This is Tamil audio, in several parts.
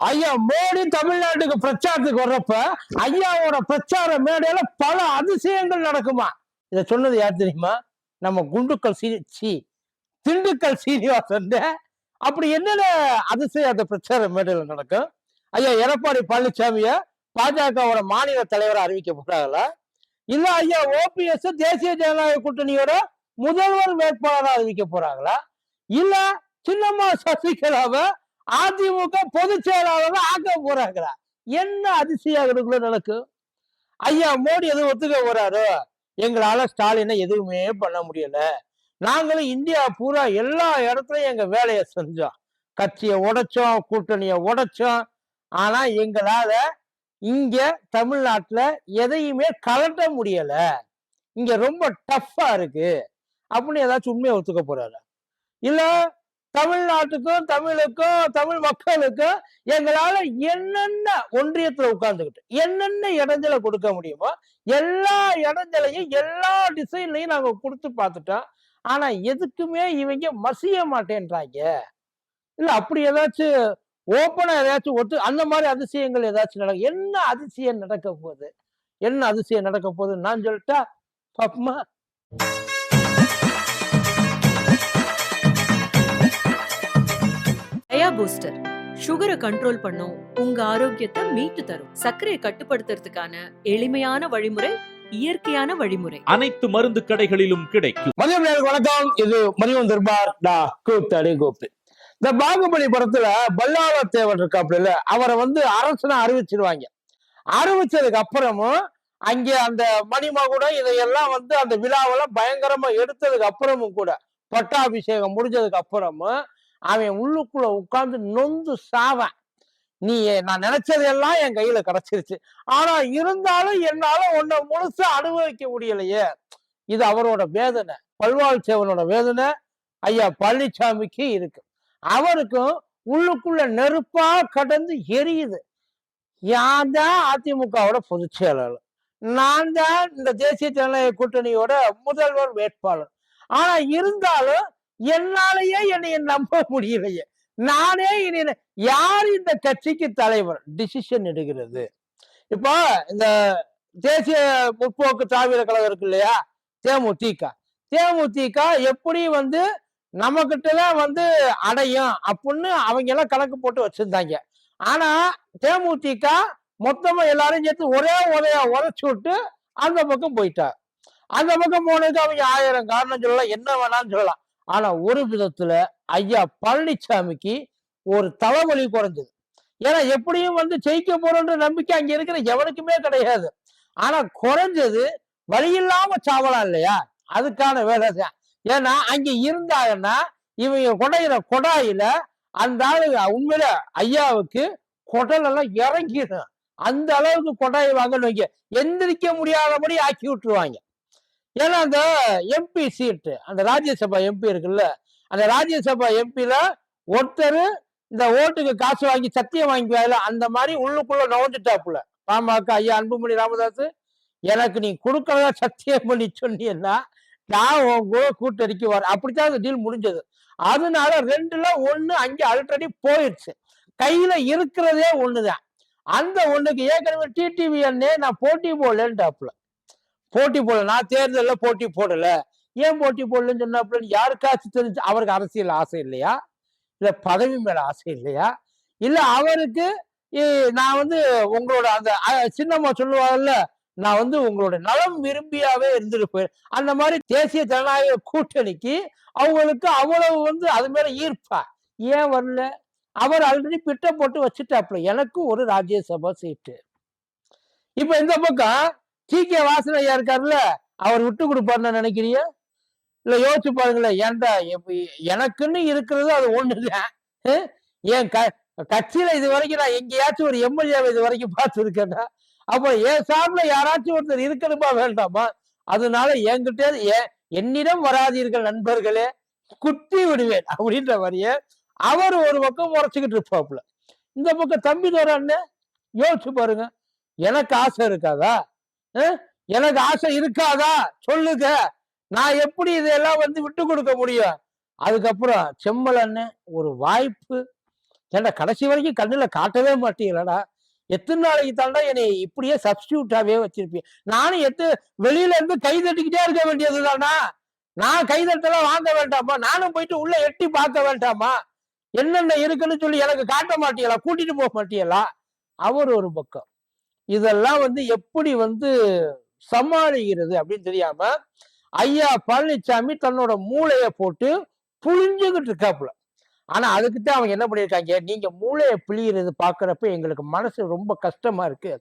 ஐயா மோடி தமிழ்நாட்டுக்கு பிரச்சாரத்துக்கு வர்றப்ப ஐயாவோட பிரச்சார மேடையில பல அதிசயங்கள் நடக்குமா? இத சொன்னது யார் தெரியுமா? நம்ம குண்டுக்கல் சீ சி திண்டுக்கல் சீனிவாசன் அப்படி என்னென்ன அதிசயம் அந்த பிரச்சார மேடையில நடக்கும்? ஐயா எடப்பாடி பழனிசாமிய பாஜகவோட மாநில தலைவரை அறிவிக்க போறாங்களா? இல்ல ஐயா ஓபிஎஸ் தேசிய ஜனநாயக கூட்டணியோட முதல்வர் வேட்பாளராக அறிவிக்க போறாங்களா? இல்ல சின்னம்மா சசிகலாவை அதிமுக பொதுச் செயலாளர் ஆக்க போறாங்களா என்ன அதிசயம் அதுக்குள்ள நடக்கும் ஐயா மோடி எதுவும் ஒத்துக்க போறாரு? எங்களால ஸ்டாலினை எதுவுமே பண்ண முடியல. நாங்களும் இந்தியா பூரா எல்லா இடத்துலயும் எங்க வேலையை செஞ்சோம். கட்சியை உடைச்சோம் கூட்டணியை உடைச்சோம். ஆனா எங்களால இங்க தமிழ்நாட்டுல எதையுமே கலட்ட முடியல. இங்க ரொம்ப டஃப்பா இருக்கு. அப்படின்னு ஏதாச்சும் உண்மையை ஒத்துக்க போறாரு? இல்ல தமிழ்நாட்டுக்கும் தமிழுக்கும் தமிழ் மக்களுக்கும் எங்களால என்னென்ன ஒன்றியத்துல உட்கார்ந்துக்கிட்டு என்னென்ன இடைஞ்சலை கொடுக்க முடியுமோ எல்லா இடைஞ்சலையும் எல்லா டிசைன்லையும் நாங்க கொடுத்து பார்த்துட்டோம். ஆனா எதுக்குமே இவங்க மசிய மாட்டேன்றாங்க. இல்ல அப்படி ஏதாச்சும் ஓப்பனா ஏதாச்சும் ஒத்து அந்த மாதிரி அதிசயங்கள் ஏதாச்சும் நடக்கும். என்ன அதிசயம் நடக்க போகுது? என்ன அதிசயம் நடக்க போகுதுன்னு நான் சொல்லிட்டா பாப்பமா? பூஸ்டர் சுகரை கண்ட்ரோல் பண்ணும் உங்க ஆரோக்கியத்தை மீட்டு தரும். சர்க்கரையை கட்டுப்படுத்துறதுக்கான எளிமையான வழிமுறை இயற்கையான வழிமுறை. அனைத்து மருந்து கடைகளிலும் கிடைக்கும். மதியம் வணக்கம். இது மதியம் தர்பார். டா கூத்து இந்த பாகுபலி படத்துல பல்லாவ தேவர் இருக்காப்புல அவரை வந்து அரசனை அறிவிச்சிருவாங்க. அறிவிச்சதுக்கு அப்புறமும் அங்கே அந்த மணிமகுடம் இதையெல்லாம் வந்து அந்த விழாவெல்லாம் பயங்கரமா எடுத்ததுக்கு அப்புறமும் கூட பட்டாபிஷேகம் முடிஞ்சதுக்கு அப்புறமும் அவன் உள்ளுக்குள்ள உட்கார்ந்து நொந்து சாவன். நீ நான் நினைச்சதெல்லாம் என் கையில கிடைச்சிருச்சு. ஆனா இருந்தாலும் என்னால உன்னை முழுசா அனுபவிக்க முடியலையே. இது அவரோட வேதனை. பல்வாழ் சேவனோட வேதனை. ஐயா பழனிசாமிக்கு இருக்கு. அவருக்கும் உள்ளுக்குள்ள நெருப்பா கடந்து எரியுது. யான் தான் அதிமுகவோட பொதுச் செயலாளர். நான் தான் இந்த தேசிய ஜனநாயக கூட்டணியோட முதல்வர் வேட்பாளர். ஆனா இருந்தாலும் என்னாலேயே என்னை நம்ப முடியலையே. நானே இனி யார் இந்த கட்சிக்கு தலைவர்? டிசிஷன் எடுக்கிறது. இப்போ இந்த தேசிய முற்போக்கு திராவிட கழகம் இருக்கு இல்லையா? தேமுதிக. தேமுதிக எப்படி வந்து நம்மகிட்ட வந்து அடையும் அப்படின்னு அவங்க எல்லாம் கணக்கு போட்டு வச்சிருந்தாங்க. ஆனா தேமுதிக மொத்தமா எல்லாரும் சேர்த்து ஒரே உதையா உரைச்சு விட்டு அந்த பக்கம் போயிட்டார் அந்த பக்கம் போனதுக்கு அவங்க ஆயிரம் காரணம் சொல்லலாம். என்ன வேணாலும் சொல்லலாம். ஆனா ஒரு விதத்துல ஐயா பழனிசாமிக்கு ஒரு தலைவலி குறைஞ்சது. ஏன்னா எப்படியும் வந்து ஜெயிக்க போறோன்ற நம்பிக்கை அங்க இருக்கிற எவனுக்குமே கிடையாது. ஆனா குறைஞ்சது வழி இல்லாம சாவலாம் இல்லையா? அதுக்கான வேலை தான். ஏன்னா அங்க இருந்தாங்கன்னா இவங்க கொடையிற கொடாயில அந்த ஆளு உண்மையில ஐயாவுக்கு குடல் எல்லாம் இறங்கிடும். அந்த அளவுக்கு கொடாயை வாங்கன்னு வைங்க. எந்திரிக்க முடியாதபடி ஆக்கி விட்டுருவாங்க. ஏன்னா அந்த எம்பி சீட்டு அந்த ராஜ்யசபா எம்பி இருக்குல்ல அந்த ராஜ்யசபா எம்பியில் ஒருத்தர் இந்த ஓட்டுக்கு காசு வாங்கி சத்தியம் வாங்கிக்குவாயில அந்த மாதிரி உள்ளுக்குள்ள நுழைஞ்சிட்டாப்புல. பாமக ஐயா அன்புமணி ராமதாஸ் எனக்கு நீ கொடுக்கறதா சத்தியம் பண்ணி சொன்னீங்கன்னா நான் உன் கூட கூட்டறிக்கி வரேன். அப்படித்தான் அந்த டீல் முடிஞ்சது. அதனால ரெண்டுல ஒண்ணு அங்கே ஆல்ரெடி போயிடுச்சு கையில இருக்கிறதே ஒண்ணுதான். அந்த ஒண்ணுக்கு ஏற்கனவே டிடிவி அண்ணே நான் போட்டி போடலன்ட்டாப்புல. போட்டி போடல. நான் தேர்தலில் போட்டி போடல. ஏன் போட்டி போடலன்னு சொன்னாப்புல யாருக்காச்சும் தெரிஞ்சு அவருக்கு அரசியல் ஆசை இல்லையா? இல்ல பதவி மேல ஆசை இல்லையா? இல்ல அவருக்கு நான் வந்து உங்களோட அந்த சின்னம்மா சொல்லுவாங்கல்ல நான் வந்து உங்களோட நலம் விரும்பியாவே இருந்துருப்பேன் அந்த மாதிரி தேசிய ஜனநாயக கூட்டணிக்கு அவங்களுக்கு அவ்வளவு வந்து அது மேல ஈர்ப்பா? ஏன் வரல? அவர் ஆல்ரெடி பிட்ட போட்டு வச்சுட்டாப்புல. எனக்கு ஒரு ராஜ்யசபா சீட்டு. இப்ப இந்த பக்கம் கி கே வாசனையா இருக்காருல்ல அவர் விட்டு கொடுப்பாருன்னு நினைக்கிறீங்க? இல்ல யோசிச்சு பாருங்களேன் ஏன்டா எனக்குன்னு இருக்கிறது அது ஒண்ணுதான். ஹம்? என் க கட்சியில இது வரைக்கும் நான் எங்கேயாச்சும் ஒரு எம்எல்ஏவை இது வரைக்கும் பார்த்துருக்கேன்னா அப்ப என் சார்பில் யாராச்சும் ஒருத்தர் இருக்கணுமா வேண்டாமா? அதனால என்கிட்ட ஏ- என்னிடம் வராதீர்கள் நண்பர்களே குத்தி விடுவேன் அப்படின்ற மாதிரியே அவர் ஒரு பக்கம் முறைச்சுக்கிட்டு இருப்பாப்புல. இந்த பக்கம் தம்பி தோற அண்ணன் யோசிச்சு பாருங்க. எனக்கு ஆசை இருக்காதா? எனக்கு ஆசை இருக்காதா? சொல்லுங்க. நான் எப்படி இதெல்லாம் வந்து விட்டு கொடுக்க முடியும்? அதுக்கப்புறம் செம்மலன்னு ஒரு வாய்ப்பு. ஏன்டா கடைசி வரைக்கும் கண்ணில் காட்டவே மாட்டீங்களடா. எத்தனை நாளைக்கு தாண்டா என்னை இப்படியே சப்ஸ்டியூட்டாவே வச்சிருப்பீங்க நானும் எத்து வெளியில இருந்து கை தட்டிக்கிட்டே இருக்க வேண்டியதுதானா நான் கை தட்டெல்லாம் வாங்க வேண்டாமா? நானும் போயிட்டு உள்ள எட்டி பார்க்க வேண்டாமா? என்னென்ன இருக்குன்னு சொல்லி எனக்கு காட்ட மாட்டீங்களா? கூட்டிட்டு போக மாட்டீங்களா? அவர் ஒரு பக்கம். இதெல்லாம் வந்து எப்படி வந்து சமாளிக்கிறது அப்படின்னு தெரியாம ஐயா பழனிசாமி தன்னோட மூளைய போட்டு புழிஞ்சுக்கிட்டு இருக்காப்புல. ஆனா அதுக்கிட்ட அவங்க என்ன பண்ணியிருக்காங்க? நீங்க மூளையை பிழியறது பாக்குறப்ப எங்களுக்கு மனசு ரொம்ப கஷ்டமா இருக்கு.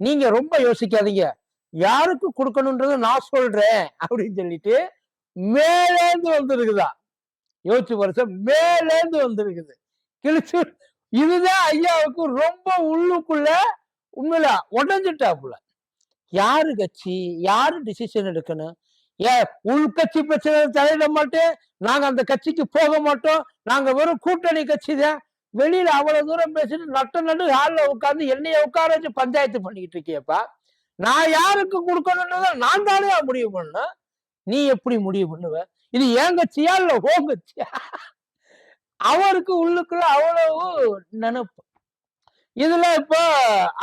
நீங்க ரொம்ப யோசிக்காதீங்க. யாருக்கு கொடுக்கணுன்றத நான் சொல்றேன் அப்படின்னு சொல்லிட்டு மேலேந்து வந்திருக்குதா? யோசிச்சு வருஷம் மேலேந்து வந்திருக்குது. கிழிச்சு இதுதான் ஐயாவுக்கு ரொம்ப உள்ளுக்குள்ள உண்மையில உடஞ்சிட்டாப்புல யாரு கட்சி? யாரு டிசிஷன் எடுக்கணும்? ஏன் உள்கட்சி பிரச்சனை தலையிட மாட்டேன். நாங்க அந்த கட்சிக்கு போக மாட்டோம். நாங்க வெறும் கூட்டணி கட்சி தான். வெளியில அவ்வளவு தூரம் பேசிட்டு நட்ட நடு ஹாலில் உட்கார்ந்து என்னைய உட்கார வச்சு பஞ்சாயத்து பண்ணிக்கிட்டு இருக்கியப்பா. நான் யாருக்கு கொடுக்கணுன்றத நான் தானே முடிவு பண்ணேன் நீ எப்படி முடிவு பண்ணுவ? இது என் கட்சியா இல்ல ஓ கட்சியா? அவருக்கு உள்ளுக்குள்ள அவ்வளவு நினைப்பு. இதுல இப்போ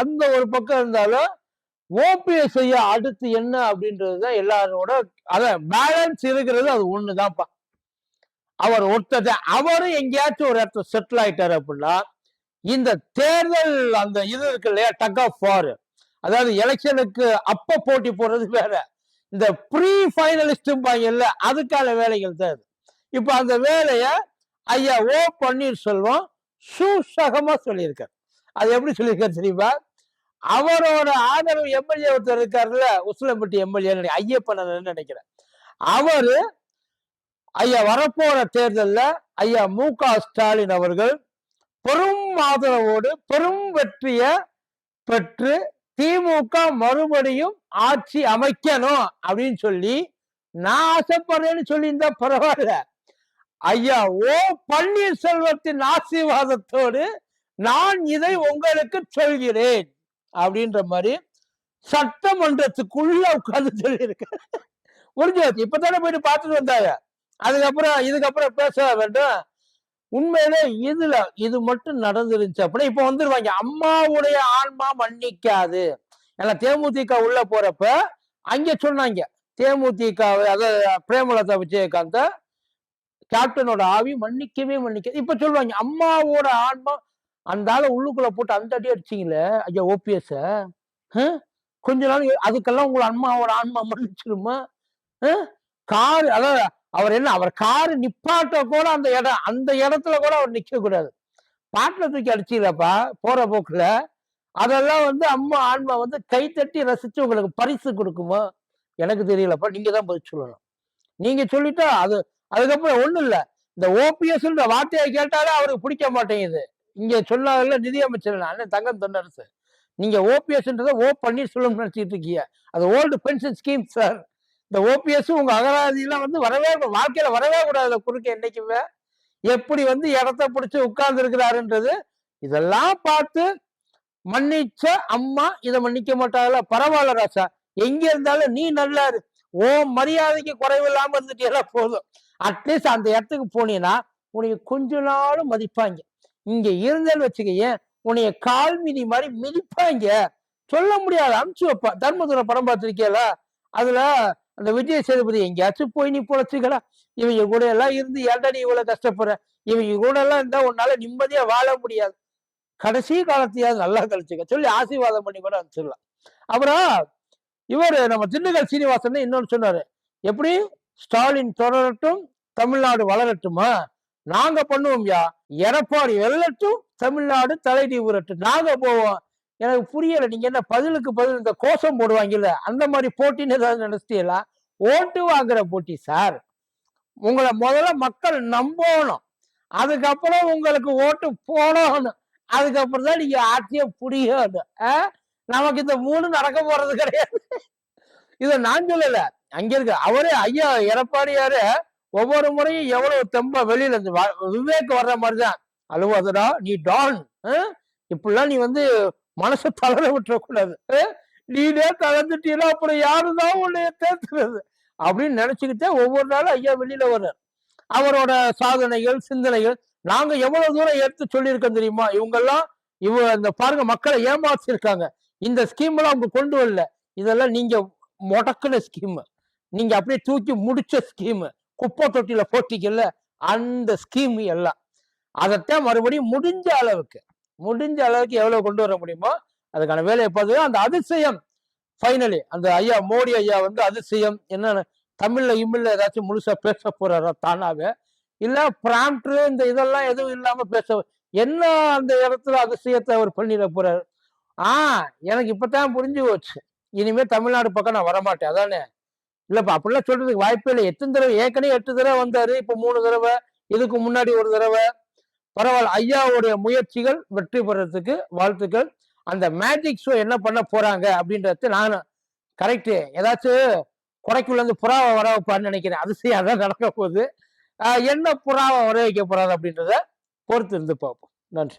அந்த ஒரு பக்கம் இருந்தாலும் ஓபிஎஸ் ஐயா அடுத்து என்ன அப்படின்றதுதான் எல்லாரோட அத பேலன்ஸ் இருக்கிறது அது ஒண்ணுதான்ப்பா. அவர் ஒருத்தர் அவரும் எங்கேயாச்சும் ஒரு இடத்துல செட்டில் ஆயிட்டாரு அப்படின்னா இந்த தேர்தல் அந்த இது இருக்கு இல்லையா டக் ஆஃப் ஃபார் அதாவது எலெக்ஷனுக்கு அப்ப போட்டி போடுறது வேற. இந்த ப்ரீ ஃபைனலிஸ்ட் அதுக்கான வேலைகள் தான் இப்போ இப்ப அந்த வேலைய ஐயா ஓ பன்னீர்செல்வம் சூசகமா சொல்லியிருக்கார். அது எப்படி சொல்லியிருக்காரு தெரியுமா? அவரோட ஆதரவு எம்எல்ஏ ஒருத்தர் இருக்காருல்ல உசிலம்பட்டி எம்எல்ஏ ஐயப்பன் நினைக்கிறேன். அவரு ஐயா வரப்போற தேர்தல்ல ஐயா மு க ஸ்டாலின் அவர்கள் பெரும் ஆதரவோடு பெரும் வெற்றிய பெற்று திமுக மறுபடியும் ஆட்சி அமைக்கணும் அப்படின்னு சொல்லி நான் ஆசைப்படுறேன்னு சொல்லியிருந்தா பரவாயில்ல. ஐயா ஓ பன்னீர்செல்வத்தின் ஆசீர்வாதத்தோடு நான் இதை உங்களுக்கு சொல்கிறேன். அப்படின்ற மாதிரி சட்டமன்றத்துக்குள்ள உட்கார்ந்து சொல்லியிருக்க. புரிஞ்சு? இப்பதானே போயிட்டு பார்த்துட்டு வந்தாங்க. அதுக்கப்புறம் இதுக்கப்புறம் பேச வேண்டும். உண்மையிலே இதுல இது மட்டும் நடந்துருந்துச்சு அப்படின்னா இப்ப வந்துருவாங்க. அம்மாவுடைய ஆன்மா மன்னிக்காது. ஏன்னா தேமுதிக உள்ள போறப்ப அங்க சொன்னாங்க. தேமுதிக அதாவது பிரேமலதா விஜயகாந்த கேப்டனோட ஆவி மன்னிக்கவே மன்னிக்க இப்ப சொல்லுவாங்க அம்மாவோட ஆன்மா அந்த ஆளை உள்ளுக்குள்ள போட்டு அந்த அடி அடிச்சிங்களே? ஐயா ஓபிஎஸ் கொஞ்ச நாள் அதுக்கெல்லாம் உங்களை அம்மாவோட ஆன்மா மன்னிச்சிருமா? கார் அதாவது அவர் என்ன அவர் காரு நிப்பாட்ட கூட அந்த இடம் அந்த இடத்துல கூட அவர் நிக்க கூடாது. பாட்டில் தூக்கி அடிச்சிடப்பா போற போக்குல? அதெல்லாம் வந்து அம்மா ஆன்மா வந்து கை தட்டி ரசிச்சு உங்களுக்கு பரிசு கொடுக்குமா? எனக்கு தெரியலப்பா நீங்க தான் பதில் சொல்லணும். நீங்க சொல்லிட்டா அது அதுக்கப்புறம் ஒண்ணும் இல்லை. இந்த ஓபிஎஸ்ன்ற வார்த்தையை கேட்டாலே அவருக்கு பிடிக்க மாட்டேங்குது. இங்க சொன்னாங்கல்ல நிதியமைச்சர் அண்ணன் தங்கம் தொண்டரசு நீங்க ஓபிஎஸ்ன்றதை ஓ பன்னீர்செல்வம் நினைச்சிட்டு இருக்கீங்க. அது ஓல்டு பென்ஷன் ஸ்கீம் சார். இந்த ஓபிஎஸ் உங்க அகராதியெல்லாம் வந்து வரவே வாழ்க்கையில வரவே கூடாது குறுக்க என்னைக்குமே. எப்படி வந்து இடத்த பிடிச்சி உட்கார்ந்து இருக்கிறாருன்றது இதெல்லாம் பார்த்து மன்னிச்ச அம்மா இதை மன்னிக்க மாட்டாங்களா பரவாயில்ல ராசா. எங்க இருந்தாலும் நீ நல்லா இரு ஓ மரியாதைக்கு குறைவில்லாம இருந்துட்டீங்களா போதும். அட்லீஸ்ட் அந்த இடத்துக்கு போனீங்கன்னா உனக்கு கொஞ்ச நாளும் மதிப்பாங்க. இங்க இருந்தேன்னு வச்சுக்கேன் உன்னைய கால் மிதி மாதிரி மிதிப்பாங்க. சொல்ல முடியாது அமுச்சு வைப்பா. தர்மதுரை படம் பார்த்துருக்கியல அதுல அந்த விஜய் சேதுபதி எங்கேயாச்சும் போய் நீ பொழைச்சிக்கலாம் இவங்க கூட எல்லாம் இருந்து ஏன்டா நீ இவ்வளவு கஷ்டப்படுற? இவங்க கூட எல்லாம் இருந்தா உன்னால நிம்மதியா வாழ முடியாது. கடைசி காலத்தையாவது நல்லா கழிச்சுக்க. சொல்லி ஆசீர்வாதம் பண்ணி கூட அனுப்பிச்சிடலாம். அப்புறம் இவர் நம்ம திண்டுக்கல் சீனிவாசன் இன்னொன்று சொன்னாரு. எப்படி? ஸ்டாலின் தொடரட்டும் தமிழ்நாடு வளரட்டுமா? நாங்க பண்ணுவோம்யா எடப்பாடி எல்லட்டும் தமிழ்நாடு தலைடி உரட்டும் நாங்க போவோம். எனக்கு புரியல நீங்க என்ன பதிலுக்கு பதில் இந்த கோஷம் போடுவாங்கல்ல அந்த மாதிரி போட்டின்னு ஏதாவது நினைச்சிட்டீங்களா? ஓட்டு வாங்குற போட்டி சார். உங்களை முதல்ல மக்கள் நம்பணும். அதுக்கப்புறம் உங்களுக்கு ஓட்டு போடணும். அதுக்கப்புறம் தான் நீங்க ஆட்சியை புரியணும். நமக்கு இந்த மூணு நடக்க போறது கிடையாது. இதை நான் சொல்லல. அங்க இருக்க அவரே ஐயா எடப்பாடியாரு ஒவ்வொரு முறையும் எவ்வளவு தெம்ப வெளியில இருந்து விவேக் வர்ற மாதிரிதான். அழுவாதடா நீ டான் இப்படிலாம் நீ வந்து மனசை தளர விட்டுறக்கூடாது ஆஹ்? நீனே தளர்ந்துட்டீங்கன்னா அப்புறம் யாருதான் உன்னைய தேத்துறது? அப்படின்னு நினைச்சுக்கிட்டே ஒவ்வொரு நாளும் ஐயா வெளியில வர்றார். அவரோட சாதனைகள் சிந்தனைகள் நாங்க எவ்வளவு தூரம் எடுத்து சொல்லியிருக்கோம் தெரியுமா? இவங்கெல்லாம் இவ இந்த பாருங்க மக்களை ஏமாத்திருக்காங்க. இந்த ஸ்கீம் எல்லாம் அவங்க கொண்டு வரல. இதெல்லாம் நீங்க முடக்குன ஸ்கீம். நீங்க அப்படியே தூக்கி முடிச்ச ஸ்கீமு. குப்பை தொட்டியில போட்டிக்கல அந்த ஸ்கீம் எல்லாம். அதைத்தான் மறுபடியும் முடிஞ்ச அளவுக்கு முடிஞ்ச அளவுக்கு எவ்வளவு கொண்டு வர முடியுமோ அதுக்கான வேலையை பார்த்து அந்த அதிசயம். ஃபைனலி அந்த ஐயா மோடி ஐயா வந்து அதிசயம். என்ன தமிழ்ல இமிழ்ல ஏதாச்சும் முழுசா பேச போறாரா தானாவே? இல்ல பிராம்ட்ரு இந்த இதெல்லாம் எதுவும் இல்லாம பேச என்ன அந்த இடத்துல அதிசயத்தை அவர் பண்ணிட போறாரு? ஆ எனக்கு இப்பதான் புரிஞ்சு போச்சு. இனிமே தமிழ்நாடு பக்கம் நான் வரமாட்டேன். அதானே? இல்லப்பா அப்படிலாம் சொல்றதுக்கு வாய்ப்பே இல்லை. எத்தனை தடவை ஏற்கனவே எட்டு தடவை வந்தாரு இப்ப மூணு தடவை இதுக்கு முன்னாடி ஒரு தடவை. பரவாயில்ல ஐயாவுடைய முயற்சிகள் வெற்றி பெறத்துக்கு வாழ்த்துக்கள். அந்த மேஜிக் ஷோ என்ன பண்ண போறாங்க அப்படின்றது நான் கரெக்டு ஏதாச்சும் குறைக்குள்ள இருந்து புறாவை வர வைப்பான்னு நினைக்கிறேன். அதிசயம் அதான் நடக்க போகுது. என்ன புறாவை வர வைக்க போறாரு அப்படின்றத பொறுத்து இருந்து பார்ப்போம். நன்றி.